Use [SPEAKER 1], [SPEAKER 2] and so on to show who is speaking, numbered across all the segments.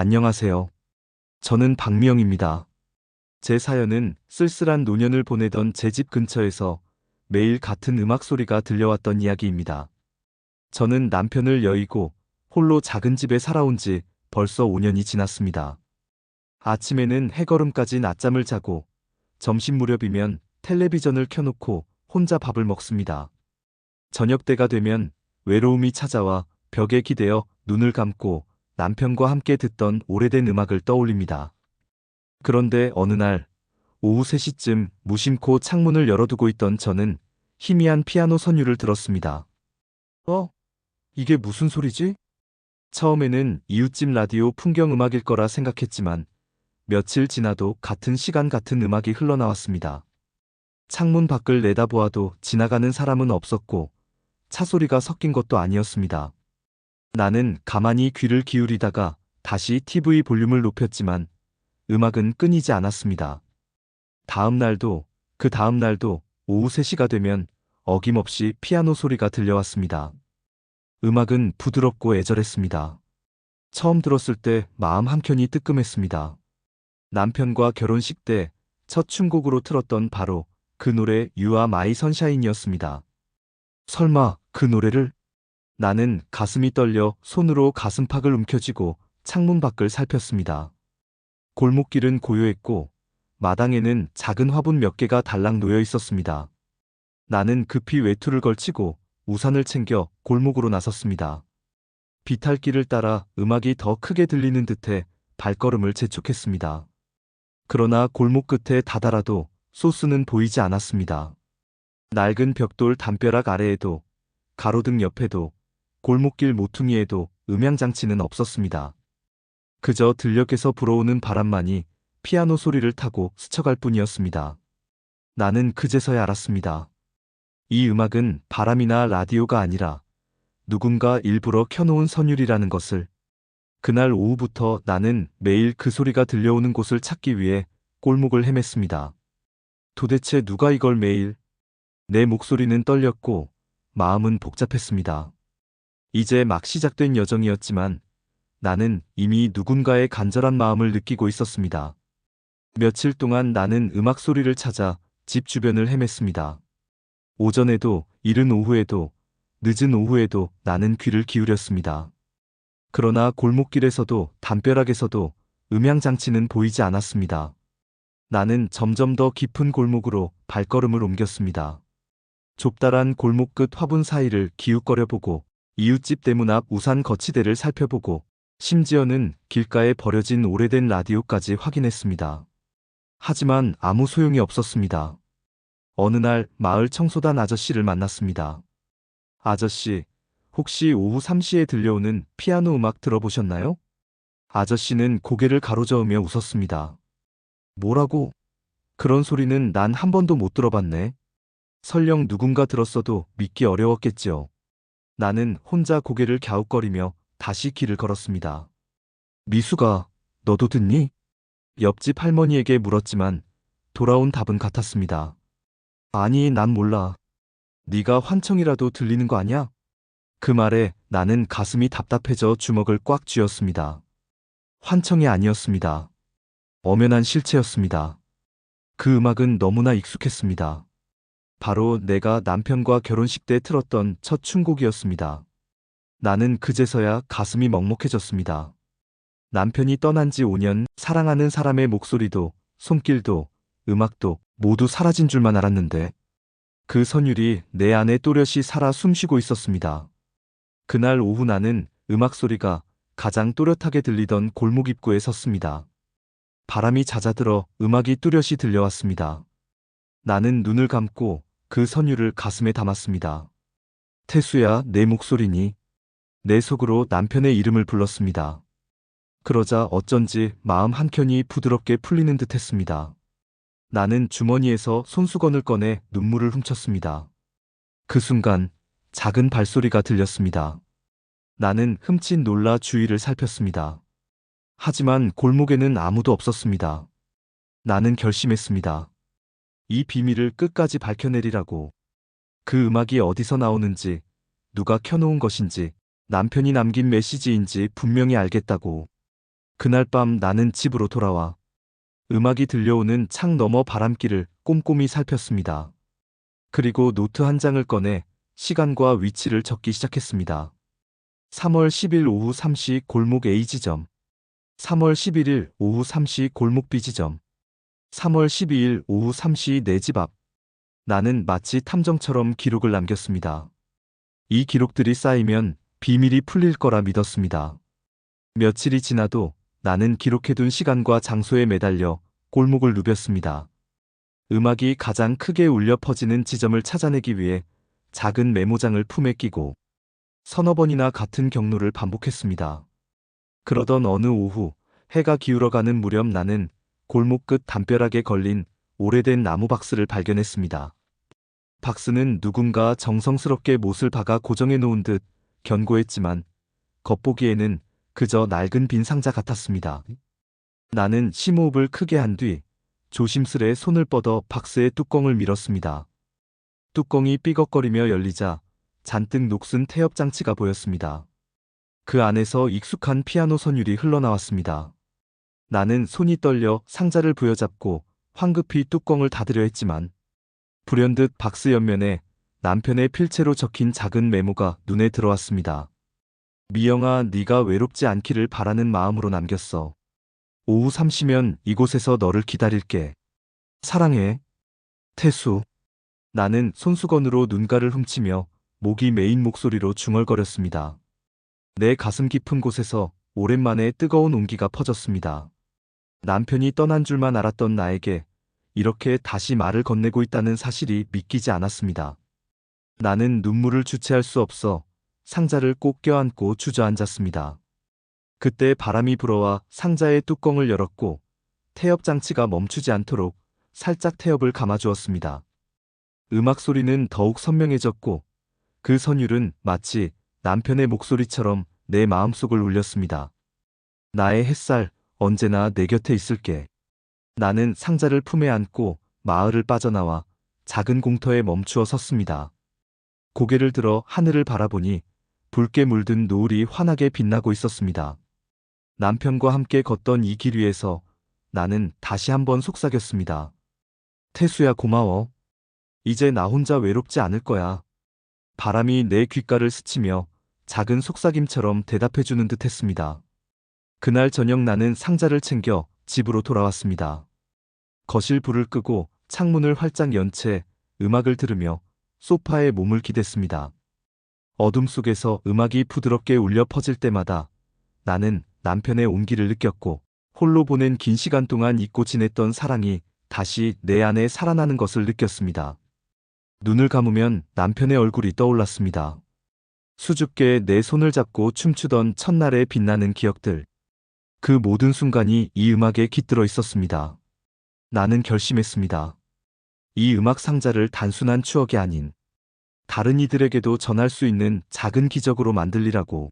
[SPEAKER 1] 안녕하세요. 저는 박미영입니다. 제 사연은 쓸쓸한 노년을 보내던 제 집 근처에서 매일 같은 음악 소리가 들려왔던 이야기입니다. 저는 남편을 여의고 홀로 작은 집에 살아온 지 벌써 5년이 지났습니다. 아침에는 해걸음까지 낮잠을 자고 점심 무렵이면 텔레비전을 켜놓고 혼자 밥을 먹습니다. 저녁 때가 되면 외로움이 찾아와 벽에 기대어 눈을 감고 남편과 함께 듣던 오래된 음악을 떠올립니다. 그런데 어느 날 오후 3시쯤 무심코 창문을 열어두고 있던 저는 희미한 피아노 선율을 들었습니다. 어? 이게 무슨 소리지? 처음에는 이웃집 라디오 풍경 음악일 거라 생각했지만 며칠 지나도 같은 시간 같은 음악이 흘러나왔습니다. 창문 밖을 내다보아도 지나가는 사람은 없었고 차 소리가 섞인 것도 아니었습니다. 나는 가만히 귀를 기울이다가 다시 TV 볼륨을 높였지만 음악은 끊이지 않았습니다. 다음 날도 그 다음 날도 오후 3시가 되면 어김없이 피아노 소리가 들려왔습니다. 음악은 부드럽고 애절했습니다. 처음 들었을 때 마음 한켠이 뜨끔했습니다. 남편과 결혼식 때 첫 춤곡으로 틀었던 바로 그 노래 유아 마이 선샤인이었습니다. 설마 그 노래를? 나는 가슴이 떨려 손으로 가슴팍을 움켜쥐고 창문 밖을 살폈습니다. 골목길은 고요했고 마당에는 작은 화분 몇 개가 달랑 놓여 있었습니다. 나는 급히 외투를 걸치고 우산을 챙겨 골목으로 나섰습니다. 비탈길을 따라 음악이 더 크게 들리는 듯해 발걸음을 재촉했습니다. 그러나 골목 끝에 다다라도 소스는 보이지 않았습니다. 낡은 벽돌 담벼락 아래에도 가로등 옆에도 골목길 모퉁이에도 음향장치는 없었습니다. 그저 들녘에서 불어오는 바람만이 피아노 소리를 타고 스쳐갈 뿐이었습니다. 나는 그제서야 알았습니다. 이 음악은 바람이나 라디오가 아니라 누군가 일부러 켜놓은 선율이라는 것을. 그날 오후부터 나는 매일 그 소리가 들려오는 곳을 찾기 위해 골목을 헤맸습니다. 도대체 누가 이걸 매일? 내 목소리는 떨렸고 마음은 복잡했습니다. 이제 막 시작된 여정이었지만 나는 이미 누군가의 간절한 마음을 느끼고 있었습니다. 며칠 동안 나는 음악 소리를 찾아 집 주변을 헤맸습니다. 오전에도, 이른 오후에도, 늦은 오후에도 나는 귀를 기울였습니다. 그러나 골목길에서도 담벼락에서도 음향장치는 보이지 않았습니다. 나는 점점 더 깊은 골목으로 발걸음을 옮겼습니다. 좁다란 골목 끝 화분 사이를 기웃거려 보고 이웃집 대문 앞 우산 거치대를 살펴보고 심지어는 길가에 버려진 오래된 라디오까지 확인했습니다. 하지만 아무 소용이 없었습니다. 어느 날 마을 청소단 아저씨를 만났습니다. 아저씨, 혹시 오후 3시에 들려오는 피아노 음악 들어보셨나요? 아저씨는 고개를 가로저으며 웃었습니다. 뭐라고? 그런 소리는 난 한 번도 못 들어봤네. 설령 누군가 들었어도 믿기 어려웠겠지요. 나는 혼자 고개를 갸웃거리며 다시 길을 걸었습니다. 미수가, 너도 듣니? 옆집 할머니에게 물었지만 돌아온 답은 같았습니다. 아니, 난 몰라. 네가 환청이라도 들리는 거 아냐? 그 말에 나는 가슴이 답답해져 주먹을 꽉 쥐었습니다. 환청이 아니었습니다. 엄연한 실체였습니다. 그 음악은 너무나 익숙했습니다. 바로 내가 남편과 결혼식 때 틀었던 첫 춤곡이었습니다. 나는 그제서야 가슴이 먹먹해졌습니다. 남편이 떠난 지 5년 사랑하는 사람의 목소리도 손길도 음악도 모두 사라진 줄만 알았는데 그 선율이 내 안에 또렷이 살아 숨쉬고 있었습니다. 그날 오후 나는 음악 소리가 가장 또렷하게 들리던 골목 입구에 섰습니다. 바람이 잦아들어 음악이 뚜렷이 들려왔습니다. 나는 눈을 감고 그 선율을 가슴에 담았습니다. 태수야, 내 목소리니. 내 속으로 남편의 이름을 불렀습니다. 그러자 어쩐지 마음 한켠이 부드럽게 풀리는 듯 했습니다. 나는 주머니에서 손수건을 꺼내 눈물을 훔쳤습니다. 그 순간 작은 발소리가 들렸습니다. 나는 흠칫 놀라 주위를 살폈습니다. 하지만 골목에는 아무도 없었습니다. 나는 결심했습니다. 이 비밀을 끝까지 밝혀내리라고. 그 음악이 어디서 나오는지, 누가 켜놓은 것인지, 남편이 남긴 메시지인지 분명히 알겠다고. 그날 밤 나는 집으로 돌아와 음악이 들려오는 창 너머 바람길을 꼼꼼히 살폈습니다. 그리고 노트 한 장을 꺼내 시간과 위치를 적기 시작했습니다. 3월 10일 오후 3시 골목 A지점. 3월 11일 오후 3시 골목 B지점. 3월 12일 오후 3시 내 집 앞. 나는 마치 탐정처럼 기록을 남겼습니다. 이 기록들이 쌓이면 비밀이 풀릴 거라 믿었습니다. 며칠이 지나도 나는 기록해둔 시간과 장소에 매달려 골목을 누볐습니다. 음악이 가장 크게 울려 퍼지는 지점을 찾아내기 위해 작은 메모장을 품에 끼고 서너 번이나 같은 경로를 반복했습니다. 그러던 어느 오후 해가 기울어가는 무렵 나는 골목 끝 담벼락에 걸린 오래된 나무 박스를 발견했습니다. 박스는 누군가 정성스럽게 못을 박아 고정해 놓은 듯 견고했지만 겉보기에는 그저 낡은 빈 상자 같았습니다. 나는 심호흡을 크게 한 뒤 조심스레 손을 뻗어 박스의 뚜껑을 밀었습니다. 뚜껑이 삐걱거리며 열리자 잔뜩 녹슨 태엽 장치가 보였습니다. 그 안에서 익숙한 피아노 선율이 흘러나왔습니다. 나는 손이 떨려 상자를 부여잡고 황급히 뚜껑을 닫으려 했지만 불현듯 박스 옆면에 남편의 필체로 적힌 작은 메모가 눈에 들어왔습니다. 미영아, 네가 외롭지 않기를 바라는 마음으로 남겼어. 오후 3시면 이곳에서 너를 기다릴게. 사랑해. 태수. 나는 손수건으로 눈가를 훔치며 목이 메인 목소리로 중얼거렸습니다. 내 가슴 깊은 곳에서 오랜만에 뜨거운 온기가 퍼졌습니다. 남편이 떠난 줄만 알았던 나에게 이렇게 다시 말을 건네고 있다는 사실이 믿기지 않았습니다. 나는 눈물을 주체할 수 없어 상자를 꼭 껴안고 주저앉았습니다. 그때 바람이 불어와 상자의 뚜껑을 열었고 태엽 장치가 멈추지 않도록 살짝 태엽을 감아주었습니다. 음악 소리는 더욱 선명해졌고 그 선율은 마치 남편의 목소리처럼 내 마음속을 울렸습니다. 나의 햇살, 언제나 내 곁에 있을게. 나는 상자를 품에 안고 마을을 빠져나와 작은 공터에 멈추어 섰습니다. 고개를 들어 하늘을 바라보니 붉게 물든 노을이 환하게 빛나고 있었습니다. 남편과 함께 걷던 이 길 위에서 나는 다시 한번 속삭였습니다. 태수야 고마워. 이제 나 혼자 외롭지 않을 거야. 바람이 내 귓가를 스치며 작은 속삭임처럼 대답해주는 듯 했습니다. 그날 저녁 나는 상자를 챙겨 집으로 돌아왔습니다. 거실 불을 끄고 창문을 활짝 연 채 음악을 들으며 소파에 몸을 기댔습니다. 어둠 속에서 음악이 부드럽게 울려 퍼질 때마다 나는 남편의 온기를 느꼈고 홀로 보낸 긴 시간 동안 잊고 지냈던 사랑이 다시 내 안에 살아나는 것을 느꼈습니다. 눈을 감으면 남편의 얼굴이 떠올랐습니다. 수줍게 내 손을 잡고 춤추던 첫날의 빛나는 기억들. 그 모든 순간이 이 음악에 깃들어 있었습니다. 나는 결심했습니다. 이 음악 상자를 단순한 추억이 아닌 다른 이들에게도 전할 수 있는 작은 기적으로 만들리라고.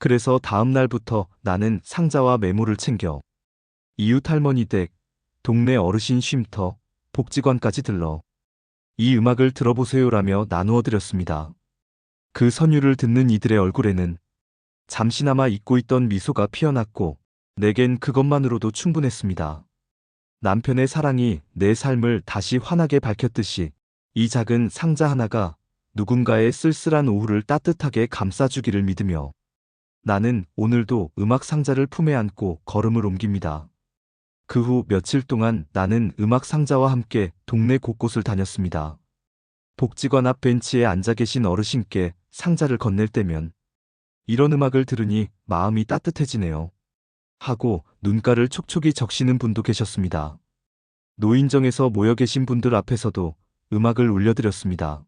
[SPEAKER 1] 그래서 다음 날부터 나는 상자와 메모를 챙겨 이웃 할머니 댁, 동네 어르신 쉼터, 복지관까지 들러 이 음악을 들어보세요라며 나누어 드렸습니다. 그 선율을 듣는 이들의 얼굴에는 잠시나마 잊고 있던 미소가 피어났고 내겐 그것만으로도 충분했습니다. 남편의 사랑이 내 삶을 다시 환하게 밝혔듯이 이 작은 상자 하나가 누군가의 쓸쓸한 오후를 따뜻하게 감싸주기를 믿으며 나는 오늘도 음악 상자를 품에 안고 걸음을 옮깁니다. 그 후 며칠 동안 나는 음악 상자와 함께 동네 곳곳을 다녔습니다. 복지관 앞 벤치에 앉아 계신 어르신께 상자를 건넬 때면 이런 음악을 들으니 마음이 따뜻해지네요. 하고 눈가를 촉촉이 적시는 분도 계셨습니다. 노인정에서 모여 계신 분들 앞에서도 음악을 울려드렸습니다.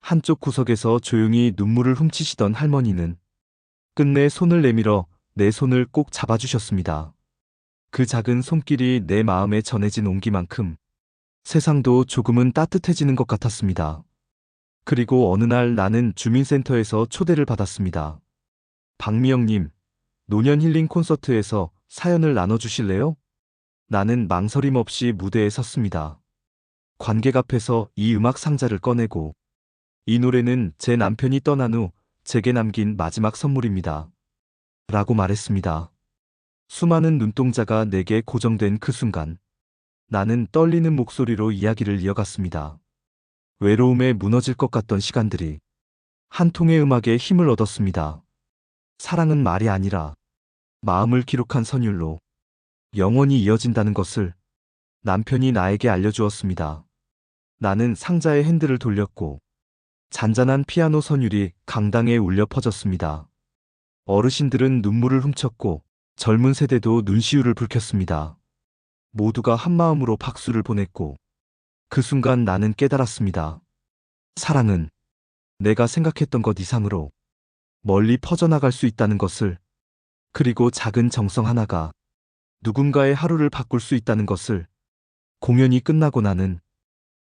[SPEAKER 1] 한쪽 구석에서 조용히 눈물을 훔치시던 할머니는 끝내 손을 내밀어 내 손을 꼭 잡아주셨습니다. 그 작은 손길이 내 마음에 전해진 온기만큼 세상도 조금은 따뜻해지는 것 같았습니다. 그리고 어느 날 나는 주민센터에서 초대를 받았습니다. 박미영님, 노년 힐링 콘서트에서 사연을 나눠주실래요? 나는 망설임 없이 무대에 섰습니다. 관객 앞에서 이 음악 상자를 꺼내고 이 노래는 제 남편이 떠난 후 제게 남긴 마지막 선물입니다. 라고 말했습니다. 수많은 눈동자가 내게 고정된 그 순간 나는 떨리는 목소리로 이야기를 이어갔습니다. 외로움에 무너질 것 같던 시간들이 한 통의 음악에 힘을 얻었습니다. 사랑은 말이 아니라 마음을 기록한 선율로 영원히 이어진다는 것을 남편이 나에게 알려주었습니다. 나는 상자의 핸들을 돌렸고 잔잔한 피아노 선율이 강당에 울려 퍼졌습니다. 어르신들은 눈물을 훔쳤고 젊은 세대도 눈시울을 붉혔습니다. 모두가 한마음으로 박수를 보냈고 그 순간 나는 깨달았습니다. 사랑은 내가 생각했던 것 이상으로 멀리 퍼져나갈 수 있다는 것을 그리고 작은 정성 하나가 누군가의 하루를 바꿀 수 있다는 것을 공연이 끝나고 나는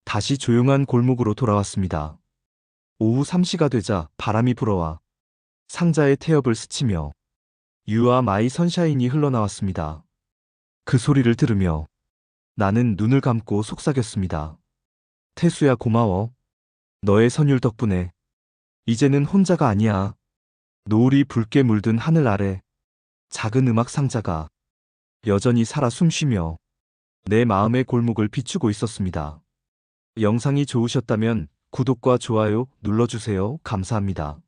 [SPEAKER 1] 다시 조용한 골목으로 돌아왔습니다. 오후 3시가 되자 바람이 불어와 상자의 태엽을 스치며 유아 마이 선샤인이 흘러나왔습니다. 그 소리를 들으며 나는 눈을 감고 속삭였습니다. 태수야 고마워. 너의 선율 덕분에 이제는 혼자가 아니야. 노을이 붉게 물든 하늘 아래 작은 음악 상자가 여전히 살아 숨쉬며 내 마음의 골목을 비추고 있었습니다. 영상이 좋으셨다면 구독과 좋아요 눌러주세요. 감사합니다.